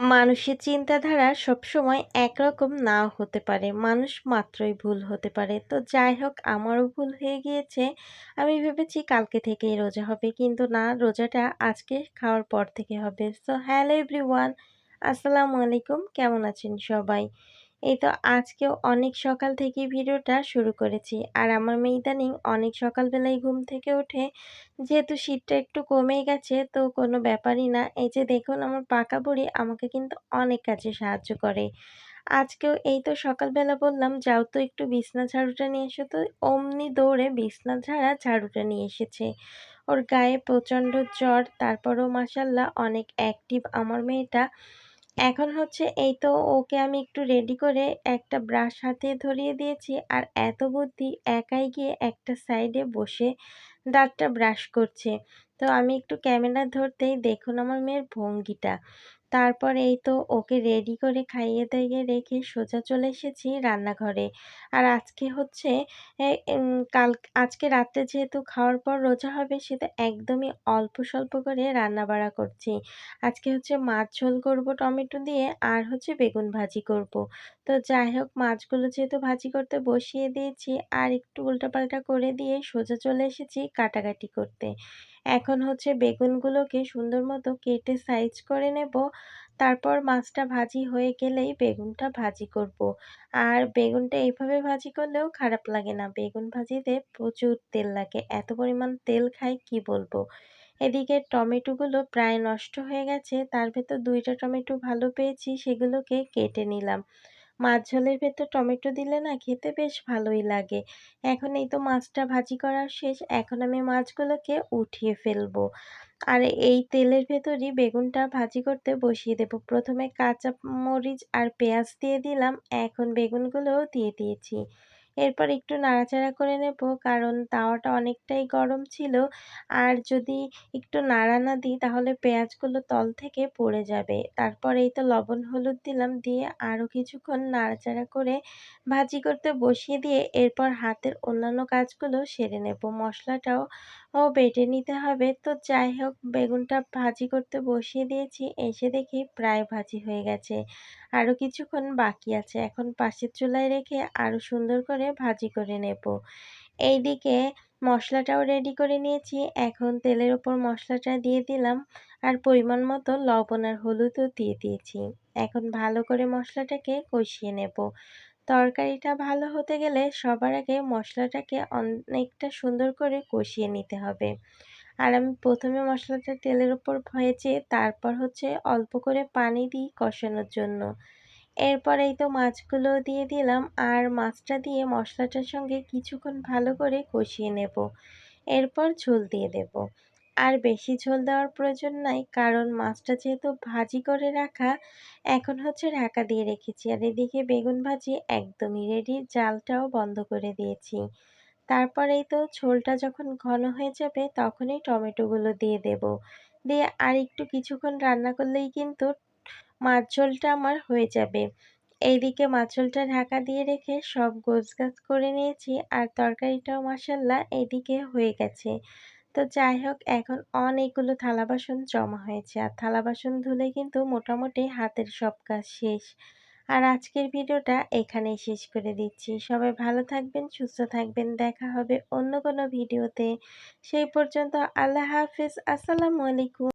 মানুষের চিন্তাধারা সবসময় একরকম না হতে পারে। মানুষ মাত্রই ভুল হতে পারে। তো যাই হোক, আমারও ভুল হয়ে গিয়েছে। আমি ভেবেছি কালকে থেকেই রোজা হবে, কিন্তু না, রোজাটা আজকে খাওয়ার পর থেকে হবে। সো হ্যালো এভরিওয়ান আসসালামু আলাইকুম। কেমন আছেন সবাই? এই তো আজকেও অনেক সকাল থেকে ভিডিওটা শুরু করেছি। আর আমার মেয়ে ইদানিং অনেক সকালবেলায় ঘুম থেকে ওঠে যেহেতু শীতটা একটু কমে গেছে, তো কোনো ব্যাপারই না। এই যে দেখুন আমার পাকা বুড়ি আমাকে কিন্তু অনেক কাজে সাহায্য করে। আজকেও এই তো সকালবেলা বললাম, যাও তো একটু বিছনা ঝাড়ুটা নিয়ে এসো তো। অমনি দৌড়ে বিছনা ঝাড়া ঝাড়ুটা নিয়ে এসেছে। ওর গায়ে প্রচণ্ড জ্বর, তারপরেও মাসাল্লাহ অনেক অ্যাক্টিভ আমার মেয়েটা এখন হচ্ছে এই তো ওকে আমি একটু রেডি করে একটা ব্রাশ হাতে ধরিয়ে দিয়েছি। আর এত বুদ্ধি, একাই গিয়ে একটা সাইডে বসে দাঁতটা ব্রাশ করছে। তো আমি একটু ক্যামেরা ধরতেই দেখুন আমার মেয়ের ভঙ্গিটা। তারপর এই তো ওকে রেডি করে খাইয়ে দাইয়ে রেখে সোজা চলে এসেছি রান্নাঘরে। আর আজকে হচ্ছে কাল, আজকে রাত্রে যেহেতু খাওয়ার পর রোজা হবে সেটা একদমই অল্প স্বল্প করে রান্না বাড়া করছি। আজকে হচ্ছে মাছ ঝোল করব টমেটো দিয়ে, আর হচ্ছে বেগুন ভাজি করব। তো যাই হোক, মাছগুলো যেহেতু ভাজি করতে বসিয়ে দিয়েছি, আর একটু উল্টাপাল্টা করে দিয়ে সোজা চলে এসেছি কাটাকাটি করতে। এখন হচ্ছে বেগুনগুলোকে সুন্দর মতো কেটে সাইজ করে নেব। তারপর মাছটা ভাজি হয়ে গেলেই বেগুনটা ভাজি করব। আর বেগুনটা এইভাবে ভাজি করলেও খারাপ লাগে না। বেগুন ভাজিতে প্রচুর তেল লাগে। এত পরিমাণ তেল খাই কি বলব? এদিকে টমেটোগুলো প্রায় নষ্ট হয়ে গেছে। তার ভেতর দুইটা টমেটো ভালো পেয়েছি, সেগুলোকে কেটে নিলাম। মাছ ঝোলের ভেতর টমেটো দিলে না খেতে বেশ ভালোই লাগে। এখন এই তো মাছটা ভাজি করার শেষ, এখন আমি মাছগুলোকে উঠিয়ে ফেলব। আর এই তেলের ভেতরই বেগুনটা ভাজি করতে বসিয়ে দেব। প্রথমে কাঁচা মরিচ আর পেঁয়াজ দিয়ে দিলাম, এখন বেগুনগুলোও দিয়ে দিয়েছি। এরপর একটু নাড়াচাড়া করে নেব। কারণ তাওয়াটা অনেকটাই গরম ছিল। আর যদি একটু নাড়া না দিই, তাহলে পেঁয়াজগুলো তল থেকে পড়ে যাবে। তারপর এই তো লবণ, হলুদ দিলাম দিয়ে আরও কিছুক্ষণ নাড়াচাড়া করে ভাজি করতে বসিয়ে দিয়ে এরপর হাতের অন্যান্য কাজগুলো সেরে নেব। মশলাটাও, ও বেটে নিতে হবে। তো যাই হোক, বেগুনটা ভাজি করতে বসিয়ে দিয়েছি। এসে দেখি প্রায় ভাজি হয়ে গেছে। আরও কিছুক্ষণ বাকি আছে। এখন পাশের চুলায় রেখে আরও সুন্দর করে ভাজি করে নেব। এইদিকে মশলাটাও রেডি করে নিয়েছি। এখন তেলের ওপর মশলাটা দিয়ে দিলাম আর পরিমাণ মতো লবণ আর হলুদও দিয়ে দিয়েছি। এখন ভালো করে মশলাটাকে কষিয়ে নেব। তরকারিটা ভালো হতে গেলে সবার আগে মশলাটাকে অনেকটা সুন্দর করে কষিয়ে নিতে হবে। আর আমি প্রথমে মশলাটা তেলের উপর ভেজে তারপর হচ্ছে অল্প করে পানি দিই কষানোর জন্য। এরপর এই তো মাছগুলো দিয়ে দিলাম আর মাছটা দিয়ে মশলাটার সঙ্গে কিছুক্ষণ ভালো করে কষিয়ে নেব। এরপর ঝোল দিয়ে দেব। আর বেশি ঝোল দেওয়ার প্রয়োজন নাই কারণ মাছটা যেহেতু ভাজি করে রাখা, এখন হচ্ছে ঢাকা দিয়ে রেখেছি। আর এদিকে বেগুন ভাজি একদমই রেডি জালটাও বন্ধ করে দিয়েছি। তারপরেই তো ঝোলটা যখন ঘন হয়ে যাবে তখনই টমেটোগুলো দিয়ে দেব। দিয়ে আর একটু কিছুক্ষণ রান্না করলেই কিন্তু মাছ ঝোলটা আমার হয়ে যাবে। এইদিকে মাছ ঝোলটা ঢাকা দিয়ে রেখে সব গোছগাছ করে নিয়েছি আর তরকারিটাও মাসাল্লাহ এইদিকে হয়ে গেছে। তো যাই হোক, এখন অনেকগুলো থালা বাসন জমা হয়েছে আর থালা বাসন ধুলে কিন্তু মোটামুটি হাতের সব কাজ শেষ। আর আজকের ভিডিওটা এখানেই শেষ করে দিচ্ছি। সবাই ভালো থাকবেন, সুস্থ থাকবেন, দেখা হবে অন্য কোনো ভিডিওতে। সেই পর্যন্ত আল্লাহ হাফিজ, আসসালামু আলাইকুম।